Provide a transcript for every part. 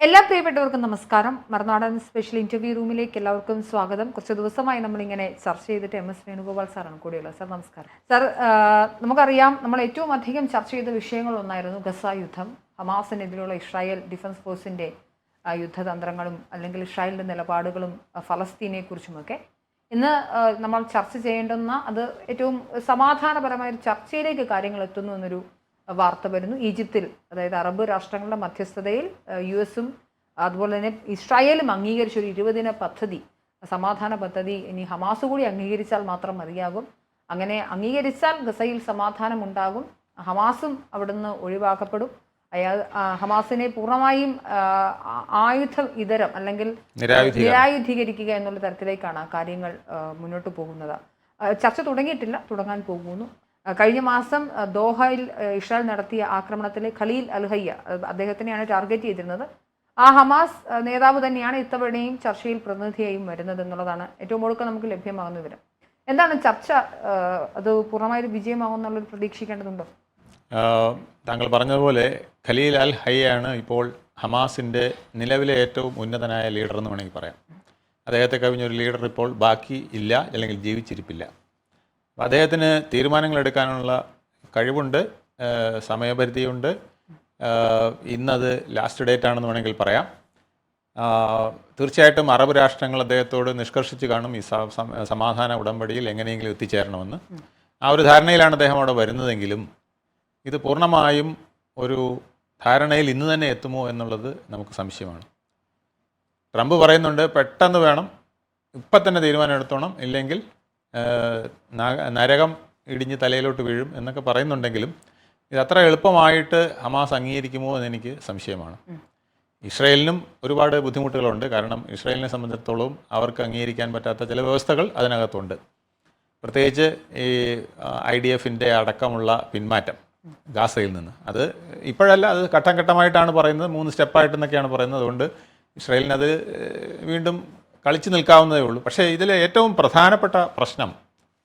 എല്ലാ പ്രിയപ്പെട്ടവർക്കും നമസ്കാരം. മറുനാടൻ സ്പെഷ്യൽ ഇന്റർവ്യൂ റൂമിലേക്ക് എല്ലാവർക്കും സ്വാഗതം. കുറച്ച് ദിവസമായി നമ്മളിങ്ങനെ ചർച്ച ചെയ്തിട്ട് എം എസ് വേണുഗോപാൽ സാറാണ് കൂടെയുള്ളത്. സാർ നമസ്കാരം. സാർ നമുക്കറിയാം നമ്മൾ ഏറ്റവും അധികം ചർച്ച ചെയ്ത വിഷയങ്ങളൊന്നായിരുന്നു ഗസ യുദ്ധം. ഹമാസിനെതിരെയുള്ള ഇസ്രായേൽ ഡിഫൻസ് ഫോഴ്സിന്റെ യുദ്ധതന്ത്രങ്ങളും അല്ലെങ്കിൽ ഇസ്രായേലിന്റെ നിലപാടുകളും ആ, ഫലസ്തീനെ കുറിച്ചുമൊക്കെ ഇന്ന് നമ്മൾ ചർച്ച ചെയ്യേണ്ടുന്ന അത് ഏറ്റവും സമാധാനപരമായ ഒരു ചർച്ചയിലേക്ക് കാര്യങ്ങൾ എത്തുന്നു എന്നൊരു വാർത്ത വരുന്നു. ഈജിപ്തിൽ അതായത് അറബ് രാഷ്ട്രങ്ങളുടെ മധ്യസ്ഥതയിൽ യു എസും അതുപോലെ തന്നെ ഇസ്രായേലും അംഗീകരിച്ച ഒരു ഇരുപതിന പദ്ധതി സമാധാന പദ്ധതി ഇനി ഹമാസ് കൂടി അംഗീകരിച്ചാൽ മാത്രം മതിയാകും. അങ്ങനെ അംഗീകരിച്ചാൽ ഗസയിൽ സമാധാനം ഉണ്ടാകും ഹമാസും അവിടുന്ന് ഒഴിവാക്കപ്പെടും. അയാൾ ഹമാസിനെ പൂർണമായും ആയുധ ഇതരം അല്ലെങ്കിൽ നിരായുധീകരിക്കുക എന്നുള്ള തരത്തിലേക്കാണ് കാര്യങ്ങൾ മുന്നോട്ട് പോകുന്നത്. ചർച്ച തുടങ്ങിയിട്ടില്ല. തുടങ്ങാൻ പോകുന്നു. കഴിഞ്ഞ മാസം ദോഹയിൽ ആ, ഇസ്രായേൽ നടത്തിയ ആക്രമണത്തിൽ ഖലീൽ അൽഹയ്യ അദ്ദേഹത്തിനെയാണ് ടാർഗറ്റ് ചെയ്തിരുന്നത്. ആ ഹമാസ് നേതാവ് തന്നെയാണ് ഇത്തവണയും ചർച്ചയിൽ പ്രതിനിധിയായും വരുന്നത് എന്നുള്ളതാണ് ഏറ്റവും ഒടുക്കം നമുക്ക് ലഭ്യമാകുന്ന വിവരം. എന്താണ് ചർച്ച? അത് പൂർണമായൊരു വിജയമാകുമെന്നുള്ളൊരു പ്രതീക്ഷിക്കേണ്ടതുണ്ടോ? താങ്കൾ പറഞ്ഞതുപോലെ ഖലീൽ അൽ ഹയ്യാണ് ഇപ്പോൾ ഹമാസിന്റെ നിലവിലെ ഏറ്റവും ഉന്നതനായ ലീഡർ എന്ന് വേണമെങ്കിൽ പറയാം. അദ്ദേഹത്തെ കവിഞ്ഞൊരു ലീഡർ ഇപ്പോൾ ബാക്കി ഇല്ല അല്ലെങ്കിൽ ജീവിച്ചിരിപ്പില്ല. അദ്ദേഹത്തിന് തീരുമാനങ്ങൾ എടുക്കാനുള്ള കഴിവുണ്ട് സമയപരിധിയുണ്ട്. ഇന്നത് ലാസ്റ്റ് ഡേറ്റ് ആണെന്ന് വേണമെങ്കിൽ പറയാം. തീർച്ചയായിട്ടും അറബ് രാഷ്ട്രങ്ങൾ അദ്ദേഹത്തോട് നിഷ്കർഷിച്ച് കാണും ഈ സമാധാന ഉടമ്പടിയിൽ എങ്ങനെയെങ്കിലും എത്തിച്ചേരണമെന്ന്. ആ ഒരു ധാരണയിലാണ് അദ്ദേഹം അവിടെ വരുന്നതെങ്കിലും ഇത് പൂർണമായും ഒരു ധാരണയിൽ ഇന്ന് തന്നെ എത്തുമോ എന്നുള്ളത് നമുക്ക് സംശയമാണ്. ട്രംപ് പറയുന്നുണ്ട് പെട്ടെന്ന് വേണം ഇപ്പം തന്നെ തീരുമാനം എടുത്തോണം ഇല്ലെങ്കിൽ നരകം ഇടിഞ്ഞ് തലയിലോട്ട് വീഴും എന്നൊക്കെ പറയുന്നുണ്ടെങ്കിലും ഇത് അത്ര എളുപ്പമായിട്ട് ഹമാസ് അംഗീകരിക്കുമോ എന്ന് എനിക്ക് സംശയമാണ്. ഇസ്രയേലിനും ഒരുപാട് ബുദ്ധിമുട്ടുകളുണ്ട്. കാരണം ഇസ്രയേലിനെ സംബന്ധിച്ചിടത്തോളം അവർക്ക് അംഗീകരിക്കാൻ പറ്റാത്ത ചില വ്യവസ്ഥകൾ അതിനകത്തുണ്ട്. പ്രത്യേകിച്ച് ഈ ഐ ഡി എഫിന്റെ അടക്കമുള്ള പിന്മാറ്റം ഗാസയിൽ നിന്ന്. അത് ഇപ്പോഴല്ല അത് ഘട്ടം ഘട്ടമായിട്ടാണ് പറയുന്നത്. മൂന്ന് സ്റ്റെപ്പായിട്ടെന്നൊക്കെയാണ് പറയുന്നത്. അതുകൊണ്ട് ഇസ്രയേലിനത് വീണ്ടും കളിച്ചു നിൽക്കാവുന്നതേ ഉള്ളൂ. പക്ഷേ ഇതിലെ ഏറ്റവും പ്രധാനപ്പെട്ട പ്രശ്നം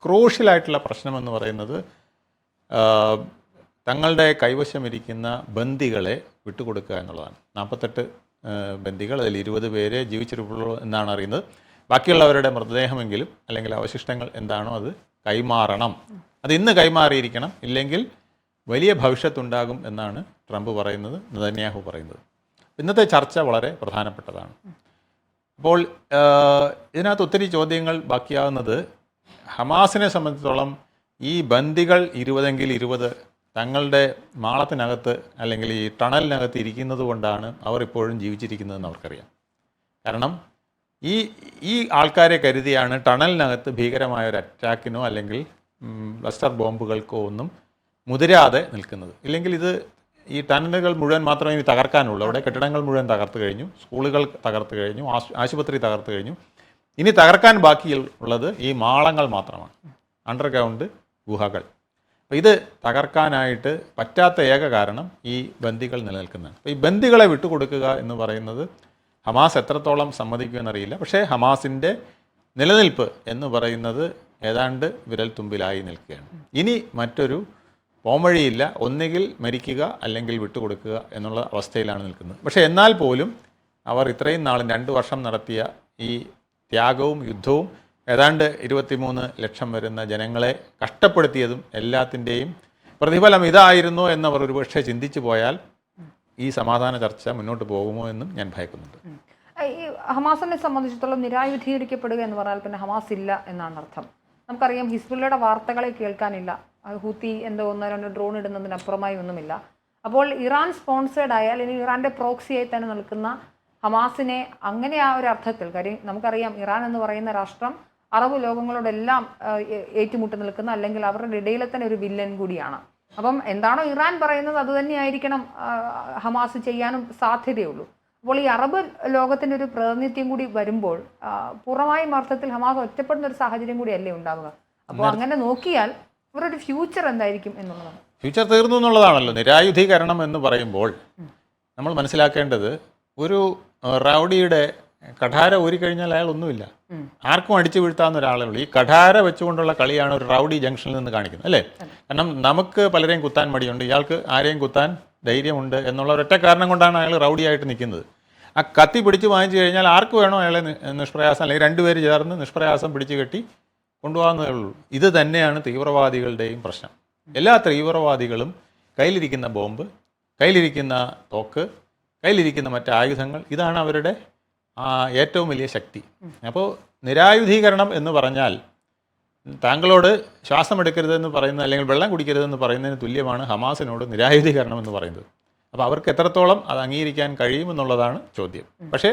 ക്രൂഷ്യലായിട്ടുള്ള പ്രശ്നം എന്ന് പറയുന്നത് തങ്ങളുടെ കൈവശം ഇരിക്കുന്ന ബന്ദികളെ വിട്ടുകൊടുക്കുക എന്നുള്ളതാണ്. നാൽപ്പത്തെട്ട് ബന്ദികൾ അതിൽ ഇരുപത് പേരെ ജീവിച്ചിരിപ്പുള്ളൂ എന്നാണ് അറിയുന്നത്. ബാക്കിയുള്ളവരുടെ മൃതദേഹമെങ്കിലും അല്ലെങ്കിൽ അവശിഷ്ടങ്ങൾ എന്താണോ അത് കൈമാറണം. അത് ഇന്ന് കൈമാറിയിരിക്കണം. ഇല്ലെങ്കിൽ വലിയ ഭവിഷ്യത്തുണ്ടാകും എന്നാണ് ട്രംപ് പറയുന്നത് നെതന്യാഹു പറയുന്നത്. ഇന്നത്തെ ചർച്ച വളരെ പ്രധാനപ്പെട്ടതാണ്. അപ്പോൾ ഇതിനകത്ത് ഒത്തിരി ചോദ്യങ്ങൾ ബാക്കിയാവുന്നത് ഹമാസിനെ സംബന്ധിച്ചിടത്തോളം ഈ ബന്ദികൾ ഇരുപതെങ്കിൽ ഇരുപത് തങ്ങളുടെ മാളത്തിനകത്ത് അല്ലെങ്കിൽ ഈ ടണലിനകത്ത് ഇരിക്കുന്നത് കൊണ്ടാണ് അവർ ഇപ്പോഴും ജീവിച്ചിരിക്കുന്നതെന്ന് അവർക്കറിയാം. കാരണം ഈ ഈ ആൾക്കാരെ കരുതിയാണ് ടണലിനകത്ത് ഭീകരമായ ഒരു അറ്റാക്കിനോ അല്ലെങ്കിൽ ബ്ലസ്റ്റർ ബോംബുകൾക്കോ ഒന്നും മുതിരാതെ നിൽക്കുന്നത്. ഇല്ലെങ്കിൽ ഇത് ഈ ടണലുകൾ മുഴുവൻ മാത്രമേ ഇനി തകർക്കാനുള്ളൂ. അവിടെ കെട്ടിടങ്ങൾ മുഴുവൻ തകർത്ത് കഴിഞ്ഞു. സ്കൂളുകൾ തകർത്ത് കഴിഞ്ഞു. ആശുപത്രി തകർത്ത് കഴിഞ്ഞു. ഇനി തകർക്കാൻ ബാക്കിയുള്ളത് ഈ മാളങ്ങൾ മാത്രമാണ്. അണ്ടർഗ്രൗണ്ട് ഗുഹകൾ. അപ്പോൾ ഇത് തകർക്കാനായിട്ട് പറ്റാത്ത ഏക കാരണം ഈ ബന്ദികൾ നിലനിൽക്കുന്നതാണ്. അപ്പോൾ ഈ ബന്ദികളെ വിട്ടുകൊടുക്കുക എന്ന് പറയുന്നത് ഹമാസ് എത്രത്തോളം സമ്മതിക്കുമെന്നറിയില്ല പക്ഷേ ഹമാസിന്റെ നിലനിൽപ്പ് എന്ന് പറയുന്നത് ഏതാണ്ട് വിരൽ തുമ്പിലായി നിൽക്കുകയാണ്. ഇനി മറ്റൊരു പോംവഴിയില്ല. ഒന്നുകിൽ മരിക്കുക അല്ലെങ്കിൽ വിട്ടുകൊടുക്കുക എന്നുള്ള അവസ്ഥയിലാണ് നിൽക്കുന്നത്. പക്ഷേ എന്നാൽ പോലും അവർ ഇത്രയും നാളും രണ്ട് വർഷം നടത്തിയ ഈ ത്യാഗവും യുദ്ധവും ഏതാണ്ട് ഇരുപത്തിമൂന്ന് ലക്ഷം വരുന്ന ജനങ്ങളെ കഷ്ടപ്പെടുത്തിയതും എല്ലാത്തിന്റെയും പ്രതിഫലം ഇതായിരുന്നു എന്നവർ ഒരുപക്ഷെ ചിന്തിച്ചു പോയാൽ ഈ സമാധാന ചർച്ച മുന്നോട്ട് പോകുമോ എന്നും ഞാൻ ഭയക്കുന്നുണ്ട്. ഈ ഹമാസിനെ സംബന്ധിച്ചിടത്തോളം നിരായുധീകരിക്കപ്പെടുക എന്ന് പറഞ്ഞാൽ പിന്നെ ഹമാസ് ഇല്ല എന്നാണ് അർത്ഥം. നമുക്കറിയാം ഹിസ്ബുള്ളയുടെ വാർത്തകളെ കേൾക്കാനില്ല. ഹൂത്തി എന്തോ ഒന്നോ രണ്ടോ ഡ്രോൺ ഇടുന്നതിനപ്പുറമായി ഒന്നുമില്ല. അപ്പോൾ ഇറാൻ സ്പോൺസേഡ് ആയാൽ ഇനി ഇറാന്റെ പ്രോക്സിയായി തന്നെ നിൽക്കുന്ന ഹമാസിനെ അങ്ങനെ ആ ഒരു അർത്ഥത്തിൽ കാര്യം നമുക്കറിയാം. ഇറാൻ എന്ന് പറയുന്ന രാഷ്ട്രം അറബ് ലോകങ്ങളോടെല്ലാം ഏറ്റുമുട്ടി നിൽക്കുന്ന അല്ലെങ്കിൽ അവരുടെ ഇടയിലെ തന്നെ ഒരു വില്ലൻ കൂടിയാണ്. അപ്പം എന്താണോ ഇറാൻ പറയുന്നത് അത് തന്നെയായിരിക്കണം ഹമാസ് ചെയ്യാനും സാധ്യതയുള്ളൂ. അപ്പോൾ ഈ അറബ് ലോകത്തിന്റെ ഒരു പ്രാതിനിധ്യം കൂടി വരുമ്പോൾ പൂർണമായും അർത്ഥത്തിൽ ഹമാസ് ഒറ്റപ്പെടുന്ന ഒരു സാഹചര്യം കൂടിയല്ലേ ഉണ്ടാവുക? അപ്പോൾ അങ്ങനെ നോക്കിയാൽ ഇവരുടെ ഫ്യൂച്ചർ എന്തായിരിക്കും എന്നുള്ളതാണ്. ഫ്യൂച്ചർ തീർന്നു എന്നുള്ളതാണല്ലോ നിരായുധീകരണം എന്ന് പറയുമ്പോൾ നമ്മൾ മനസ്സിലാക്കേണ്ടത് ഒരു റൗഡിയുടെ കഠാര ഊരിക്കഴിഞ്ഞാൽ അയാൾ ഒന്നുമില്ല. ആർക്കും അടിച്ചു വീഴ്ത്താവുന്ന ഒരാളേ ഉള്ളൂ. ഈ കഠാര വെച്ചുകൊണ്ടുള്ള കളിയാണ് ഒരു റൗഡി ജംഗ്ഷനിൽ നിന്ന് കാണിക്കുന്നത് അല്ലേ? കാരണം നമുക്ക് പലരെയും കുത്താൻ മടിയുണ്ട്. ഇയാൾക്ക് ആരെയും കുത്താൻ ധൈര്യമുണ്ട് എന്നുള്ള ഒരൊറ്റ കാരണം കൊണ്ടാണ് അയാൾ റൗഡിയായിട്ട് നിൽക്കുന്നത്. ആ കത്തി പിടിച്ച് വാങ്ങിച്ചു കഴിഞ്ഞാൽ ആർക്ക് വേണോ അയാളെ നിഷ്പ്രയാസം അല്ലെങ്കിൽ രണ്ടുപേര് ചേർന്ന് നിഷ്പ്രയാസം പിടിച്ചു കെട്ടി കൊണ്ടുപോകാവുന്നതേ ഉള്ളൂ ഇത് തന്നെയാണ് തീവ്രവാദികളുടെയും പ്രശ്നം. എല്ലാ തീവ്രവാദികളും കയ്യിലിരിക്കുന്ന ബോംബ് കയ്യിലിരിക്കുന്ന തോക്ക് കയ്യിലിരിക്കുന്ന മറ്റ് ആയുധങ്ങൾ ഇതാണ് അവരുടെ ഏറ്റവും വലിയ ശക്തി. അപ്പോൾ നിരായുധീകരണം എന്ന് പറഞ്ഞാൽ താങ്കളോട് ശ്വാസം എടുക്കരുതെന്ന് പറയുന്നത് അല്ലെങ്കിൽ വെള്ളം കുടിക്കരുതെന്ന് പറയുന്നതിന് തുല്യമാണ് ഹമാസിനോട് നിരായുധീകരണം എന്ന് പറയുന്നത്. അപ്പോൾ അവർക്ക് എത്രത്തോളം അത് അംഗീകരിക്കാൻ കഴിയുമെന്നുള്ളതാണ് ചോദ്യം. പക്ഷേ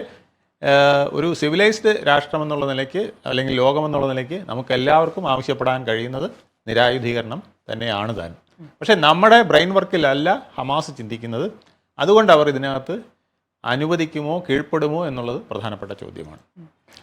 ഒരു സിവിലൈസ്ഡ് രാഷ്ട്രം എന്നുള്ള നിലയ്ക്ക് അല്ലെങ്കിൽ ലോകമെന്നുള്ള നിലയ്ക്ക് നമുക്ക് എല്ലാവർക്കും ആവശ്യപ്പെടാൻ കഴിയുന്നത് നിരായുധീകരണം തന്നെയാണ് താൻ. പക്ഷേ നമ്മുടെ ബ്രെയിൻ വർക്കിലല്ല ഹമാസ് ചിന്തിക്കുന്നത്. അതുകൊണ്ട് അവർ ഇതിനകത്ത് അനുവദിക്കുമോ കീഴ്പ്പെടുമോ എന്നുള്ളത് പ്രധാനപ്പെട്ട ചോദ്യമാണ്.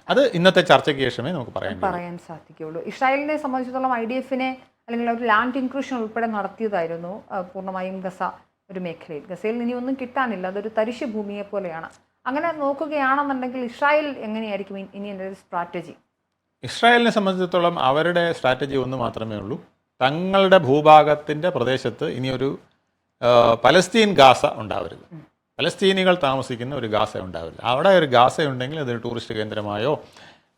അത് ഇന്നത്തെ ചർച്ചയ്ക്ക് ശേഷമേ നമുക്ക് പറയാൻ. പറയാൻ സാധിക്കുകയുള്ളൂ. ഇസ്രായേലിനെ സംബന്ധിച്ചിടത്തോളം ഐ ഡി എഫിനെ അല്ലെങ്കിൽ ഒരു ലാൻഡ് ഇൻക്രൂഷൻ ഉൾപ്പെടെ നടത്തിയതായിരുന്നു പൂർണമായും ഗസ ഒരു മേഖലയിൽ. ഗസയിൽ ഇനി ഒന്നും കിട്ടാനില്ല. അതൊരു തരിശ് ഭൂമിയെ പോലെയാണ് അങ്ങനെ നോക്കുകയാണെന്നുണ്ടെങ്കിൽ ഇസ്രായേൽ എങ്ങനെയായിരിക്കും ഇനി എന്റെ ഒരു സ്ട്രാറ്റജി ഇസ്രായേലിനെ സംബന്ധിച്ചിടത്തോളം അവരുടെ സ്ട്രാറ്റജി ഒന്ന് മാത്രമേ ഉള്ളൂ. തങ്ങളുടെ ഭൂഭാഗത്തിന്റെ പ്രദേശത്ത് ഇനിയൊരു പലസ്തീൻ ഗാസ ഉണ്ടാവരുത്. പലസ്തീനികൾ താമസിക്കുന്ന ഒരു ഗാസ ഉണ്ടാവില്ല അവിടെ ഒരു ഗാസ ഉണ്ടെങ്കിൽ അതൊരു ടൂറിസ്റ്റ് കേന്ദ്രമായോ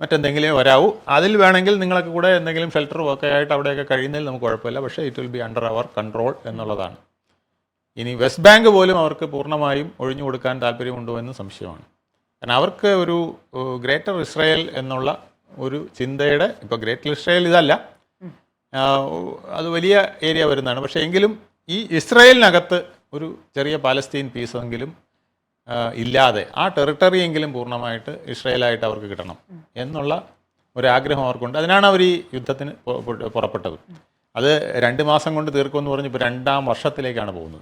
മറ്റെന്തെങ്കിലും വരാവൂ. അതിൽ വേണമെങ്കിൽ നിങ്ങളൊക്കെ കൂടെ എന്തെങ്കിലും ഷെൽട്ടറും ഒക്കെ ആയിട്ട് അവിടെയൊക്കെ കഴിയുന്നതിൽ നമുക്ക് കുഴപ്പമില്ല. പക്ഷേ it will be under our control എന്നുള്ളതാണ്. ഇനി വെസ്റ്റ് ബാങ്ക് പോലും അവർക്ക് പൂർണമായും ഒഴിഞ്ഞു കൊടുക്കാൻ താല്പര്യമുണ്ടോ എന്ന് സംശയമാണ്. കാരണം അവർക്ക് ഒരു ഗ്രേറ്റർ ഇസ്രായേൽ എന്നുള്ള ഒരു ചിന്തയുടെ ഇപ്പോൾ ഗ്രേറ്റർ ഇസ്രായേൽ ഇതല്ല. അത് വലിയ ഏരിയ വരുന്നതാണ്. പക്ഷേ എങ്കിലും ഈ ഇസ്രായേലിനകത്ത് ഒരു ചെറിയ പാലസ്തീൻ പീസെങ്കിലും ഇല്ലാതെ ആ ടെറിട്ടറി എങ്കിലും പൂർണമായിട്ട് ഇസ്രായേലായിട്ട് അവർക്ക് കിട്ടണം എന്നുള്ള ഒരാഗ്രഹം അവർക്കുണ്ട്. അതിനാണ് അവർ ഈ യുദ്ധത്തിന് പുറപ്പെട്ടത്. അത് രണ്ട് മാസം കൊണ്ട് തീർക്കുമെന്ന് പറഞ്ഞ് ഇപ്പോൾ രണ്ടാം വർഷത്തിലേക്കാണ് പോകുന്നത്.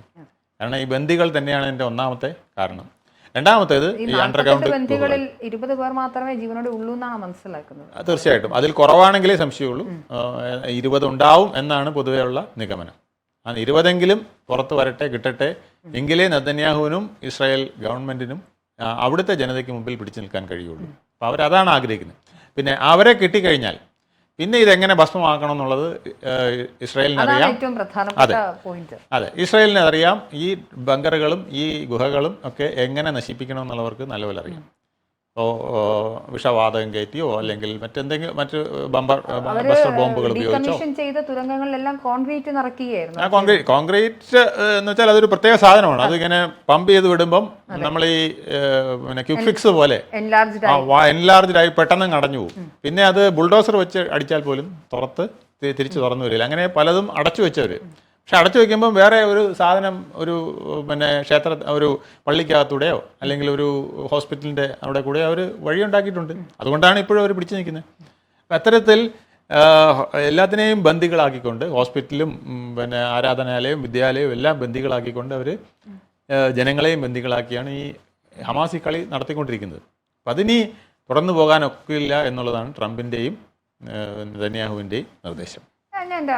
കാരണം ഈ ബന്ദികൾ തന്നെയാണ് എന്റെ ഒന്നാമത്തെ കാരണം. രണ്ടാമത്തേത് ഈ അണ്ടർഗ്രൗണ്ട് ബന്ധികളിൽ ഇരുപത് പേർ മാത്രമേ ജീവനോടെ ഉള്ളൂ എന്നാണ് മനസ്സിലാക്കുന്നത്. തീർച്ചയായിട്ടും. അതിൽ കുറവാണെങ്കിലേ സംശയമുള്ളൂ. ഇരുപത് ഉണ്ടാവും എന്നാണ് പൊതുവെയുള്ള നിഗമനം. ആ ഇരുപതെങ്കിലും പുറത്ത് വരട്ടെ കിട്ടട്ടെ. എങ്കിലേ നദന്യാഹുവിനും ഇസ്രായേൽ ഗവൺമെന്റിനും ആ, അവിടുത്തെ ജനതയ്ക്ക് മുമ്പിൽ പിടിച്ചു നിൽക്കാൻ കഴിയുള്ളൂ. അപ്പോൾ അവരതാണ് ആഗ്രഹിക്കുന്നത്. പിന്നെ അവരെ കിട്ടിക്കഴിഞ്ഞാൽ പിന്നെ ഇതെങ്ങനെ ഭസ്മമാക്കണം എന്നുള്ളത് ഇസ്രായേലിന് അറിയാം. അതെ. അതെ. ഇസ്രായേലിന് അറിയാം ഈ ബങ്കറുകളും ഈ ഗുഹകളും ഒക്കെ എങ്ങനെ നശിപ്പിക്കണം എന്നുള്ളവർക്ക് നല്ലപോലെ അറിയാം. വിഷവാതകം കയറ്റിയോ അല്ലെങ്കിൽ മറ്റെന്തെങ്കിലും മറ്റ് ബമ്പർ ബസ്റ്റർ ബോംബുകൾ ഉപയോഗിച്ചോ? ചെയ്ത തുരങ്കങ്ങളിലെല്ലാം കോൺക്രീറ്റ് നിറക്കുകയായിരുന്നു കോൺക്രീറ്റ് കോൺക്രീറ്റ് എന്ന് വെച്ചാൽ അതൊരു പ്രത്യേക സാധനമാണ്. അതിങ്ങനെ പമ്പ് ചെയ്ത് വിടുമ്പം നമ്മൾ ഈ പിന്നെ ക്യുക്ക് ഫിക്സ് പോലെ എൻലാർജ്ഡ് ആയി. പെട്ടെന്ന് അടഞ്ഞു പോകും പിന്നെ അത് ബുൾഡോസർ വെച്ച് അടിച്ചാൽ പോലും തുറത്ത് തിരിച്ചു തിരിച്ച് തുറന്നു വരില്ല. അങ്ങനെ പലതും അടച്ചു വെച്ചവർ പക്ഷെ അടച്ചു വയ്ക്കുമ്പം വേറെ ഒരു സാധനം ഒരു പിന്നെ ക്ഷേത്ര ഒരു പള്ളിക്കകത്തൂടെയോ അല്ലെങ്കിൽ ഒരു ഹോസ്പിറ്റലിന്റെ അവിടെ കൂടെ അവർ വഴിയുണ്ടാക്കിയിട്ടുണ്ട് അതുകൊണ്ടാണ് ഇപ്പോഴും അവർ പിടിച്ചു നിൽക്കുന്നത്. അത്തരത്തിൽ എല്ലാത്തിനെയും ബന്ദികളാക്കിക്കൊണ്ട് ഹോസ്പിറ്റലും പിന്നെ ആരാധനാലയവും വിദ്യാലയവും എല്ലാം ബന്ദികളാക്കിക്കൊണ്ട് അവർ ജനങ്ങളെയും ബന്ദികളാക്കിയാണ് ഈ ഹമാസി കളി നടത്തിക്കൊണ്ടിരിക്കുന്നത്. അപ്പം അതിനി തുടർന്നു പോകാനൊക്കില്ല എന്നുള്ളതാണ് ട്രംപിന്റെയും നെതന്യാഹുവിന്റെയും നിർദ്ദേശം. ഞാൻ എന്റെ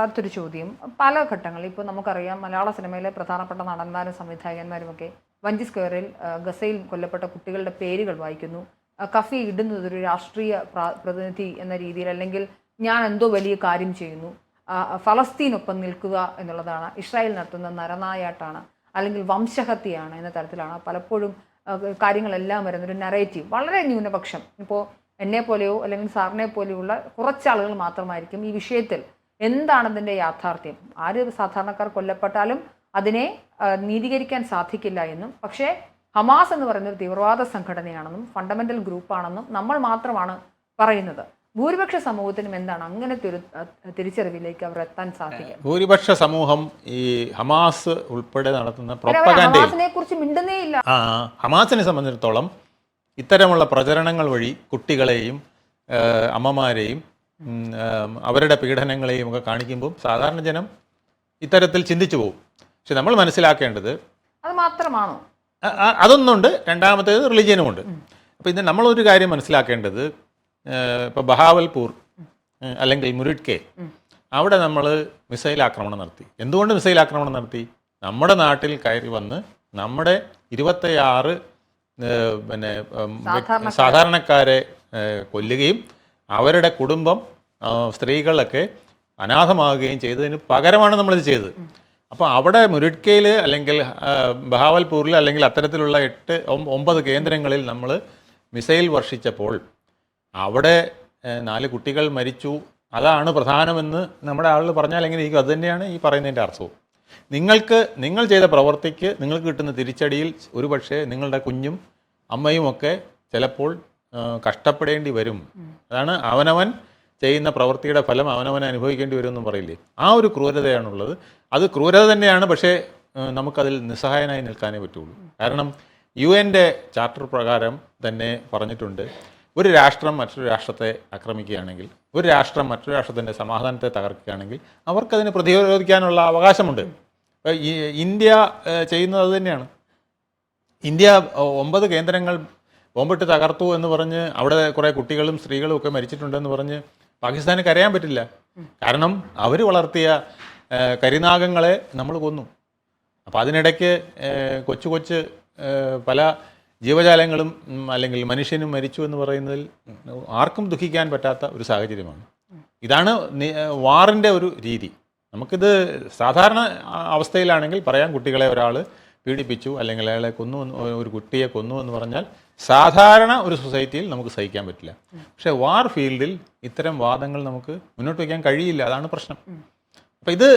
അടുത്തൊരു ചോദ്യം. പല ഘട്ടങ്ങളിൽ ഇപ്പോൾ നമുക്കറിയാം മലയാള സിനിമയിലെ പ്രധാനപ്പെട്ട നടന്മാരും സംവിധായകന്മാരും ഒക്കെ വഞ്ചി സ്ക്വയറിൽ ഗസയിൽ കൊല്ലപ്പെട്ട കുട്ടികളുടെ പേരുകൾ വായിക്കുന്നു. കഫി ഇടുന്നത് ഒരു രാഷ്ട്രീയ പ്രതിനിധി എന്ന രീതിയിൽ അല്ലെങ്കിൽ ഞാൻ എന്തോ വലിയ കാര്യം ചെയ്യുന്നു. ഫലസ്തീനൊപ്പം നിൽക്കുക എന്നുള്ളതാണ്. ഇസ്രായേൽ നടത്തുന്ന നരനായാട്ടാണ് അല്ലെങ്കിൽ വംശഹത്യയാണ് എന്ന തരത്തിലാണ് പലപ്പോഴും കാര്യങ്ങളെല്ലാം വരുന്നൊരു നറേറ്റീവ് വളരെ ന്യൂനപക്ഷം. ഇപ്പോൾ എന്നെ പോലെയോ അല്ലെങ്കിൽ സാറിനെ പോലെയുള്ള കുറച്ചാളുകൾ മാത്രമായിരിക്കും ഈ വിഷയത്തിൽ. എന്താണ് ഇതിന്റെ യാഥാർത്ഥ്യം? ആര് സാധാരണക്കാർ കൊല്ലപ്പെട്ടാലും അതിനെ നീതീകരിക്കാൻ സാധിക്കില്ല എന്നും പക്ഷേ ഹമാസ് എന്ന് പറയുന്ന തീവ്രവാദ സംഘടനയാണെന്നും ഫണ്ടമെന്റൽ ഗ്രൂപ്പാണെന്നും നമ്മൾ മാത്രമാണ് പറയുന്നത്. ഭൂരിപക്ഷ സമൂഹത്തിനും എന്താണ് അങ്ങനെ തിരിച്ചറിവിലേക്ക് അവർ എത്താൻ സാധിക്കുക ഭൂരിപക്ഷ സമൂഹം ഈ ഹമാസ് ഉൾപ്പെടെ നടത്തുന്ന ഹമാസിനെ കുറിച്ച് മിണ്ടുന്നേ ഇല്ല ഹമാസിനെ സംബന്ധിച്ചിടത്തോളം ഇത്തരമുള്ള പ്രചരണങ്ങൾ വഴി കുട്ടികളെയും അമ്മമാരെയും അവരുടെ പീഡനങ്ങളെയും ഒക്കെ കാണിക്കുമ്പോൾ സാധാരണ ജനം ഇത്തരത്തിൽ ചിന്തിച്ചു പോകും. പക്ഷെ നമ്മൾ മനസ്സിലാക്കേണ്ടത് അത് മാത്രമാണോ? അതൊന്നുണ്ട്. രണ്ടാമത്തേത് റിലിജിയനുമുണ്ട്. അപ്പോൾ ഇത് നമ്മളൊരു കാര്യം മനസ്സിലാക്കേണ്ടത് ഇപ്പോൾ ബഹാവൽപൂർ അല്ലെങ്കിൽ മുരിഡ്കെ അവിടെ നമ്മൾ മിസൈൽ ആക്രമണം നടത്തി. എന്തുകൊണ്ട് മിസൈൽ ആക്രമണം നടത്തി? നമ്മുടെ നാട്ടിൽ കയറി വന്ന് നമ്മുടെ ഇരുപത്തിയാറ് പിന്നെ സാധാരണക്കാരെ. കൊല്ലുകയും അവരുടെ കുടുംബം സ്ത്രീകളൊക്കെ അനാഥമാകുകയും ചെയ്തതിന് പകരമാണ് നമ്മളിത് ചെയ്തത്. അപ്പോൾ അവിടെ മുരുട്കയിൽ അല്ലെങ്കിൽ ബഹാവൽപൂരിൽ അല്ലെങ്കിൽ അത്തരത്തിലുള്ള എട്ട് ഒമ്പ- ഒമ്പത് കേന്ദ്രങ്ങളിൽ നമ്മൾ മിസൈൽ വർഷിച്ചപ്പോൾ അവിടെ നാല് കുട്ടികൾ മരിച്ചു. അതാണ് പ്രധാനമെന്ന് നമ്മുടെ ആളുകൾ പറഞ്ഞാൽ എങ്ങനെ ഇരിക്കും? അതുതന്നെയാണ് ഈ പറയുന്നതിന്റെ അർത്ഥവും. നിങ്ങൾക്ക് നിങ്ങൾ ചെയ്ത പ്രവൃത്തിക്ക് നിങ്ങൾക്ക് കിട്ടുന്ന തിരിച്ചടിയിൽ ഒരുപക്ഷെ നിങ്ങളുടെ കുഞ്ഞും അമ്മയും ഒക്കെ ചിലപ്പോൾ കഷ്ടപ്പെടേണ്ടി വരും. അതാണ് അവനവൻ ചെയ്യുന്ന പ്രവൃത്തിയുടെ ഫലം അവനവൻ അനുഭവിക്കേണ്ടി വരുമെന്നും പറയില്ലേ? ആ ഒരു ക്രൂരതയാണുള്ളത്. അത് ക്രൂരത തന്നെയാണ് പക്ഷേ നമുക്കതിൽ നിസ്സഹായനായി നിൽക്കാനേ പറ്റുള്ളൂ. കാരണം യു എന്റെ ചാർട്ടർ പ്രകാരം തന്നെ പറഞ്ഞിട്ടുണ്ട് ഒരു രാഷ്ട്രം മറ്റൊരു രാഷ്ട്രത്തെ ആക്രമിക്കുകയാണെങ്കിൽ ഒരു രാഷ്ട്രം മറ്റൊരു രാഷ്ട്രത്തിന്റെ സമാധാനത്തെ തകർക്കുകയാണെങ്കിൽ അവർക്കതിന് പ്രതിരോധിക്കാനുള്ള അവകാശമുണ്ട്. ഇന്ത്യ ചെയ്യുന്നത് തന്നെയാണ്. ഇന്ത്യ ഒമ്പത് കേന്ദ്രങ്ങൾ ബോംബിട്ട് തകർത്തു എന്ന് പറഞ്ഞ് അവിടെ കുറേ കുട്ടികളും സ്ത്രീകളും ഒക്കെ മരിച്ചിട്ടുണ്ടെന്ന് പറഞ്ഞ് പാകിസ്ഥാന് കരയാൻ പറ്റില്ല. കാരണം അവർ വളർത്തിയ കരിനാഗങ്ങളെ നമ്മൾ കൊന്നു. അപ്പോൾ അതിനിടയ്ക്ക് കൊച്ചു കൊച്ച് പല ജീവജാലങ്ങളും അല്ലെങ്കിൽ മനുഷ്യനും മരിച്ചു എന്ന് പറയുന്നതിൽ ആർക്കും ദുഃഖിക്കാൻ പറ്റാത്ത ഒരു സാഹചര്യമാണ്. ഇതാണ് വാറിന്റെ ഒരു രീതി. നമുക്കിത് സാധാരണ അവസ്ഥയിലാണെങ്കിൽ പറയാം കുട്ടികളെ ഒരാൾ പീഡിപ്പിച്ചു അല്ലെങ്കിൽ അയാളെ കൊന്നു ഒരു കുട്ടിയെ കൊന്നു എന്ന് പറഞ്ഞാൽ സാധാരണ ഒരു സൊസൈറ്റിയിൽ നമുക്ക് സഹിക്കാൻ പറ്റില്ല. പക്ഷേ വാർ ഫീൽഡിൽ ഇത്തരം വാദങ്ങൾ നമുക്ക് മുന്നോട്ട് വയ്ക്കാൻ കഴിയില്ല. അതാണ് പ്രശ്നം. അപ്പം ഇത്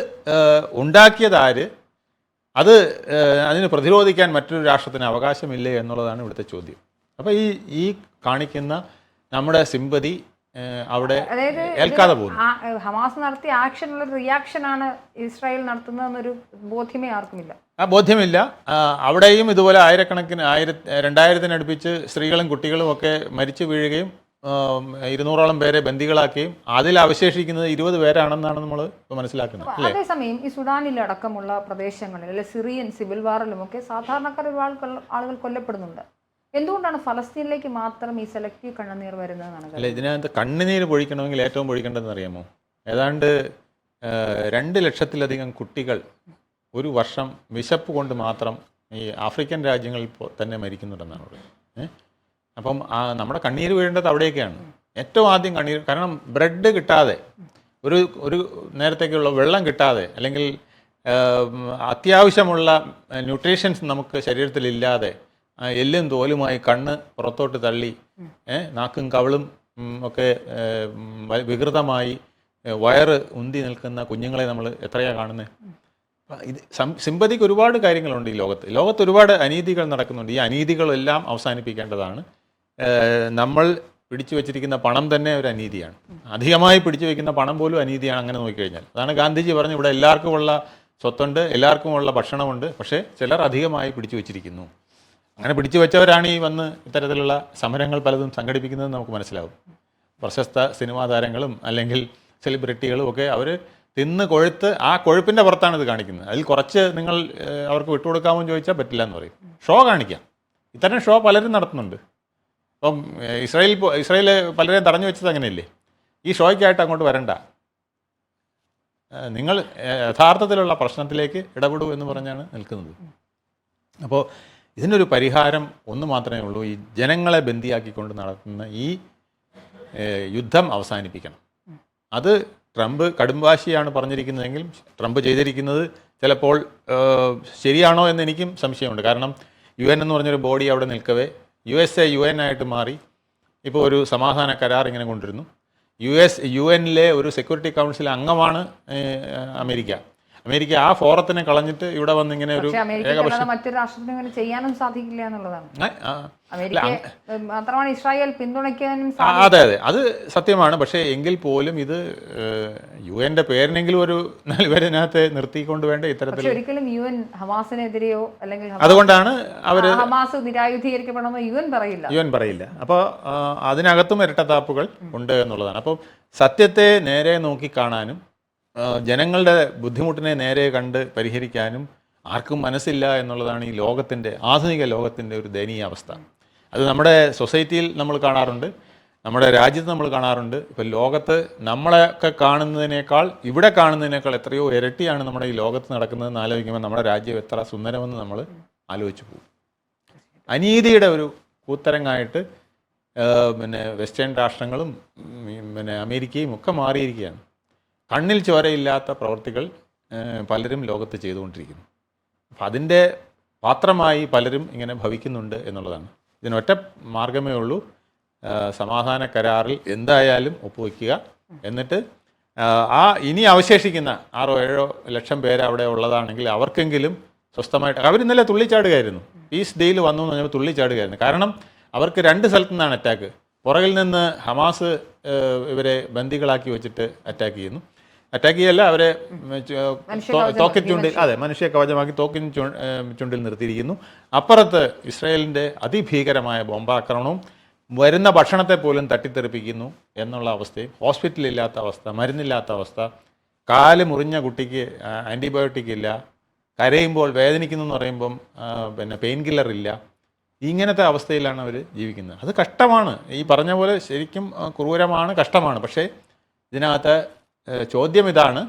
ഉണ്ടാക്കിയതാര് അത് അതിന് പ്രതിരോധിക്കാൻ മറ്റൊരു രാഷ്ട്രത്തിന് അവകാശമില്ലേ എന്നുള്ളതാണ് ഇവിടുത്തെ ചോദ്യം. അപ്പോൾ ഈ ഈ കാണിക്കുന്ന നമ്മുടെ സിമ്പതി അവിടെ ഏൽക്കാതെ പോകുന്നു. ഹമാസ് നടത്തിയ ആക്ഷനുള്ള റിയാക്ഷൻ ആണ് ഇസ്രായേൽ നടത്തുന്നതെന്നൊരു ബോധ്യമേ ആർക്കുമില്ല. ആ ബോധ്യമില്ല. അവിടെയും ഇതുപോലെ ആയിരക്കണക്കിന് ആയിര രണ്ടായിരത്തിനടുപ്പിച്ച് സ്ത്രീകളും കുട്ടികളും ഒക്കെ മരിച്ചു വീഴുകയും ഇരുന്നൂറോളം പേരെ ബന്ദികളാക്കുകയും അതിൽ അവശേഷിക്കുന്നത് ഇരുപത് പേരാണെന്നാണ് നമ്മൾ ഇപ്പോൾ മനസ്സിലാക്കുന്നത് അതേസമയം ഈ സുഡാനിലടക്കമുള്ള പ്രദേശങ്ങളിൽ അല്ലെ സിറിയൻ സിവിൽ വാറിലുമൊക്കെ സാധാരണക്കാർ ഒരുപാട് ആളുകൾ കൊല്ലപ്പെടുന്നുണ്ട്. എന്തുകൊണ്ടാണ് ഫലസ്തീനിലേക്ക് മാത്രം ഈ സെലക്റ്റീവ് കണ്ണുനീർ വരുന്നത് അല്ല ഇതിനകത്ത് കണ്ണുനീര് പൊഴിക്കണമെങ്കിൽ ഏറ്റവും പൊഴിക്കേണ്ടതെന്ന് അറിയാമോ? ഏതാണ്ട് രണ്ട് ലക്ഷത്തിലധികം കുട്ടികൾ ഒരു വർഷം വിശപ്പ് കൊണ്ട് മാത്രം ഈ ആഫ്രിക്കൻ രാജ്യങ്ങളിൽ തന്നെ മരിക്കുന്നുണ്ടെന്നാണ് ഏഹ് അപ്പം ആ നമ്മുടെ കണ്ണീര് വീഴേണ്ടത് അവിടെയൊക്കെയാണ്. ഏറ്റവും ആദ്യം കണ്ണീർ കാരണം ബ്രെഡ് കിട്ടാതെ ഒരു ഒരു നേരത്തേക്കുള്ള വെള്ളം കിട്ടാതെ അല്ലെങ്കിൽ അത്യാവശ്യമുള്ള ന്യൂട്രീഷൻസ് നമുക്ക് ശരീരത്തിലില്ലാതെ എല്ലും തോലുമായി കണ്ണ് പുറത്തോട്ട് തള്ളി നാക്കും കവളും ഒക്കെ വികൃതമായി വയറ് ഉന്തി നിൽക്കുന്ന കുഞ്ഞുങ്ങളെ നമ്മൾ എത്രയാണ് കാണുന്നത് ഇത് സിമ്പതിക്ക് ഒരുപാട് കാര്യങ്ങളുണ്ട് ഈ ലോകത്ത്. ലോകത്ത് ഒരുപാട് അനീതികൾ നടക്കുന്നുണ്ട്. ഈ അനീതികളെല്ലാം അവസാനിപ്പിക്കേണ്ടതാണ്. നമ്മൾ പിടിച്ചു വെച്ചിരിക്കുന്ന പണം തന്നെ ഒരു അനീതിയാണ്. അധികമായി പിടിച്ചു വെക്കുന്ന പണം പോലും അനീതിയാണ് അങ്ങനെ നോക്കിക്കഴിഞ്ഞാൽ. അതാണ് ഗാന്ധിജി പറഞ്ഞു ഇവിടെ എല്ലാവർക്കുമുള്ള സ്വത്തുണ്ട് എല്ലാവർക്കുമുള്ള ഭക്ഷണമുണ്ട് പക്ഷേ ചിലർ അധികമായി പിടിച്ചു വെച്ചിരിക്കുന്നു. അങ്ങനെ പിടിച്ചു വെച്ചവരാണ് ഈ വന്ന് ഇത്തരത്തിലുള്ള സമരങ്ങൾ പലതും സംഘടിപ്പിക്കുന്നത് നമുക്ക് മനസ്സിലാവും. പ്രശസ്ത സിനിമാ താരങ്ങളും അല്ലെങ്കിൽ സെലിബ്രിറ്റികളും ഒക്കെ അവർ തിന്ന് കൊഴുത്ത് ആ കൊഴുപ്പിന്റെ പുറത്താണ് ഇത് കാണിക്കുന്നത്. അതിൽ കുറച്ച് നിങ്ങൾ അവർക്ക് വിട്ടുകൊടുക്കാമോ എന്ന് ചോദിച്ചാൽ പറ്റില്ല എന്ന് പറയും. ഷോ കാണിക്കാം. ഇത്തരം ഷോ പലരും നടത്തുന്നുണ്ട്. അപ്പം ഇസ്രായേൽ ഇസ്രായേൽ പലരെയും തടഞ്ഞു വെച്ചത് അങ്ങനെയല്ലേ? ഈ ഷോയ്ക്കായിട്ട് അങ്ങോട്ട് വരണ്ട. നിങ്ങൾ യഥാർത്ഥത്തിലുള്ള പ്രശ്നത്തിലേക്ക് ഇടപെടൂ എന്ന് പറഞ്ഞാണ് നിൽക്കുന്നത്. അപ്പോൾ ഇതിനൊരു പരിഹാരം ഒന്ന് മാത്രമേ ഉള്ളൂ. ഈ ജനങ്ങളെ ബന്ദിയാക്കിക്കൊണ്ട് നടത്തുന്ന ഈ യുദ്ധം അവസാനിപ്പിക്കണം. അത് ട്രംപ് കടുംവാശിയാണ് പറഞ്ഞിരിക്കുന്നതെങ്കിലും ട്രംപ് ചെയ്തിരിക്കുന്നത് ചിലപ്പോൾ ശരിയാണോ എന്ന് എനിക്കും സംശയമുണ്ട്. കാരണം യു എൻ എന്ന് പറഞ്ഞൊരു ബോഡി അവിടെ നിൽക്കവേ U S A U N ആയിട്ട് മാറി ഇപ്പോൾ ഒരു സമാധാന കരാർ ഇങ്ങനെ കൊണ്ടിരുന്നു യു എസ് യു എനിലെ ഒരു സെക്യൂരിറ്റി കൗൺസിൽ അംഗമാണ് അമേരിക്ക. അമേരിക്ക ആ ഫോറത്തിനെ കളഞ്ഞിട്ട് ഇവിടെ വന്ന് ഇങ്ങനെ ഒരു മറ്റൊരു രാഷ്ട്രത്തിന് ഇങ്ങനെ ചെയ്യാനും സാധിക്കില്ല എന്നുള്ളതാണ്. അമേരിക്ക മാത്രമാണ് ഇസ്രായേൽ പിന്തുണയ്ക്കാനും അതെ അതെ. അത് സത്യമാണ്. പക്ഷേ എങ്കിൽ പോലും ഇത് യു എന്റെ പേരിനെങ്കിലും ഒരു നാലുപേരിനകത്ത് നിർത്തിക്കൊണ്ട് വേണ്ട ഇത്തരത്തിൽ? ഒരിക്കലും യു എൻ ഹമാസിനെതിരെയോ അല്ലെങ്കിൽ അതുകൊണ്ടാണ് അവർ ഹമാസ് നിരായുധീകരിക്കണമെന്ന് യു എൻ പറയില്ല. യു എൻ പറയില്ല അപ്പോൾ അതിനകത്തും ഇരട്ടത്താപ്പുകൾ ഉണ്ട് എന്നുള്ളതാണ്. അപ്പോൾ സത്യത്തെ നേരെ നോക്കി കാണാനും ജനങ്ങളുടെ ബുദ്ധിമുട്ടിനെ നേരെ കണ്ട് പരിഹരിക്കാനും ആർക്കും മനസ്സില്ല എന്നുള്ളതാണ് ഈ ലോകത്തിന്റെ ആധുനിക ലോകത്തിന്റെ ഒരു ദയനീയ അവസ്ഥ. അത് നമ്മുടെ സൊസൈറ്റിയിൽ നമ്മൾ കാണാറുണ്ട് നമ്മുടെ രാജ്യത്ത് നമ്മൾ കാണാറുണ്ട്. ഇപ്പം ലോകത്ത് നമ്മളെയൊക്കെ കാണുന്നതിനേക്കാൾ ഇവിടെ കാണുന്നതിനേക്കാൾ എത്രയോ ഇരട്ടിയാണ് നമ്മുടെ ഈ ലോകത്ത് നടക്കുന്നതെന്ന് ആലോചിക്കുമ്പോൾ നമ്മുടെ രാജ്യം എത്ര സുന്ദരമെന്ന് നമ്മൾ ആലോചിച്ച് പോകും. അനീതിയുടെ ഒരു കൂത്തരങ്ങായിട്ട് പിന്നെ വെസ്റ്റേൺ രാഷ്ട്രങ്ങളും പിന്നെ അമേരിക്കയും ഒക്കെ മാറിയിരിക്കുകയാണ്. കണ്ണിൽ ചോരയില്ലാത്ത പ്രവർത്തികൾ പലരും ലോകത്ത് ചെയ്തുകൊണ്ടിരിക്കുന്നു. അപ്പം അതിന്റെ പാത്രമായി പലരും ഇങ്ങനെ ഭവിക്കുന്നുണ്ട് എന്നുള്ളതാണ്. ഇതിനൊറ്റ മാർഗമേ ഉള്ളൂ. സമാധാന കരാറിൽ എന്തായാലും ഒപ്പുവെക്കുക. എന്നിട്ട് ആ ഇനി അവശേഷിക്കുന്ന ആറോ ഏഴോ ലക്ഷം പേര് അവിടെ ഉള്ളതാണെങ്കിൽ അവർക്കെങ്കിലും സ്വസ്ഥമായിട്ട് അവർ ഇന്നലെ തുള്ളിച്ചാടുകയായിരുന്നു. പീസ് ഡേയിൽ വന്നു എന്ന് പറഞ്ഞപ്പോൾ തുള്ളിച്ചാടുകയായിരുന്നു. കാരണം അവർക്ക് രണ്ട് സ്ഥലത്തു നിന്നാണ് അറ്റാക്ക്. പുറകിൽ നിന്ന് ഹമാസ് ഇവരെ ബന്ദികളാക്കി വെച്ചിട്ട് അറ്റാക്ക് ചെയ്യുന്നു. അറ്റാക്ക് ചെയ്യല്ല അവരെ തോക്കിൻ ചുണ്ടിൽ അതെ മനുഷ്യ കവചമാക്കി തോക്കിൻ ചുണ്ടിൽ നിർത്തിയിരിക്കുന്നു. അപ്പുറത്ത് ഇസ്രായേലിന്റെ അതിഭീകരമായ ബോംബാക്രമണവും വരുന്ന ഭക്ഷണത്തെ പോലും തട്ടിത്തെറിപ്പിക്കുന്നു എന്നുള്ള അവസ്ഥയും ഹോസ്പിറ്റലില്ലാത്ത അവസ്ഥ മരുന്നില്ലാത്ത അവസ്ഥ കാൽ മുറിഞ്ഞ കുട്ടിക്ക് ആന്റിബയോട്ടിക് ഇല്ല കരയുമ്പോൾ വേദനിക്കുന്നു എന്ന് പറയുമ്പം പിന്നെ പെയിൻ കില്ലർ ഇല്ല. ഇങ്ങനത്തെ അവസ്ഥയിലാണ് അവർ ജീവിക്കുന്നത്. അത് കഷ്ടമാണ്. ഈ പറഞ്ഞ പോലെ ശരിക്കും ക്രൂരമാണ് കഷ്ടമാണ്. പക്ഷേ ഇതിനകത്ത് ചോദ്യം ഇതാണ്.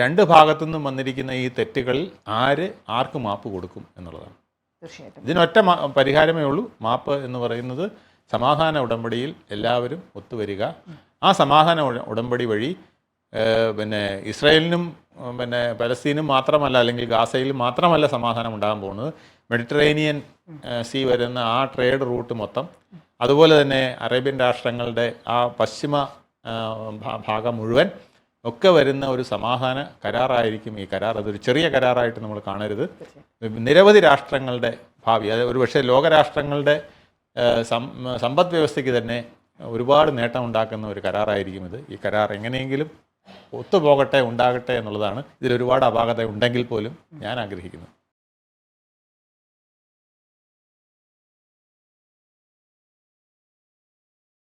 രണ്ട് ഭാഗത്തുനിന്നും വന്നിരിക്കുന്ന ഈ തെറ്റുകളിൽ ആര് ആർക്ക് മാപ്പ് കൊടുക്കും എന്നുള്ളതാണ്. ഇതിനൊറ്റ പരിഹാരമേ ഉള്ളൂ. മാപ്പ് എന്ന് പറയുന്നത് സമാധാന ഉടമ്പടിയിൽ എല്ലാവരും ഒത്തുവരിക. ആ സമാധാന ഉടമ്പടി വഴി പിന്നെ ഇസ്രായേലിനും പിന്നെ പലസ്തീനും മാത്രമല്ല അല്ലെങ്കിൽ ഗാസയിലും മാത്രമല്ല സമാധാനം ഉണ്ടാകാൻ പോകുന്നത്. മെഡിറ്ററേനിയൻ സി വരുന്ന ആ ട്രേഡ് റൂട്ട് മൊത്തം. അതുപോലെ തന്നെ അറേബ്യൻ രാഷ്ട്രങ്ങളുടെ ആ പശ്ചിമ ഭാഗം മുഴുവൻ ഒക്കെ വരുന്ന ഒരു സമാധാന കരാറായിരിക്കും ഈ കരാർ. അതൊരു ചെറിയ കരാറായിട്ട് നമ്മൾ കാണരുത്. നിരവധി രാഷ്ട്രങ്ങളുടെ ഭാവി അത് ഒരുപക്ഷെ ലോകരാഷ്ട്രങ്ങളുടെ സമ്പദ് വ്യവസ്ഥയ്ക്ക് തന്നെ ഒരുപാട് നേട്ടം ഉണ്ടാക്കുന്ന ഒരു കരാറായിരിക്കും ഇത്. ഈ കരാർ എങ്ങനെയെങ്കിലും ഒത്തുപോകട്ടെ ഉണ്ടാകട്ടെ എന്നുള്ളതാണ്. ഇതിൽ ഒരുപാട് അപാകത ഉണ്ടെങ്കിൽ പോലും ഞാൻ ആഗ്രഹിക്കുന്നത്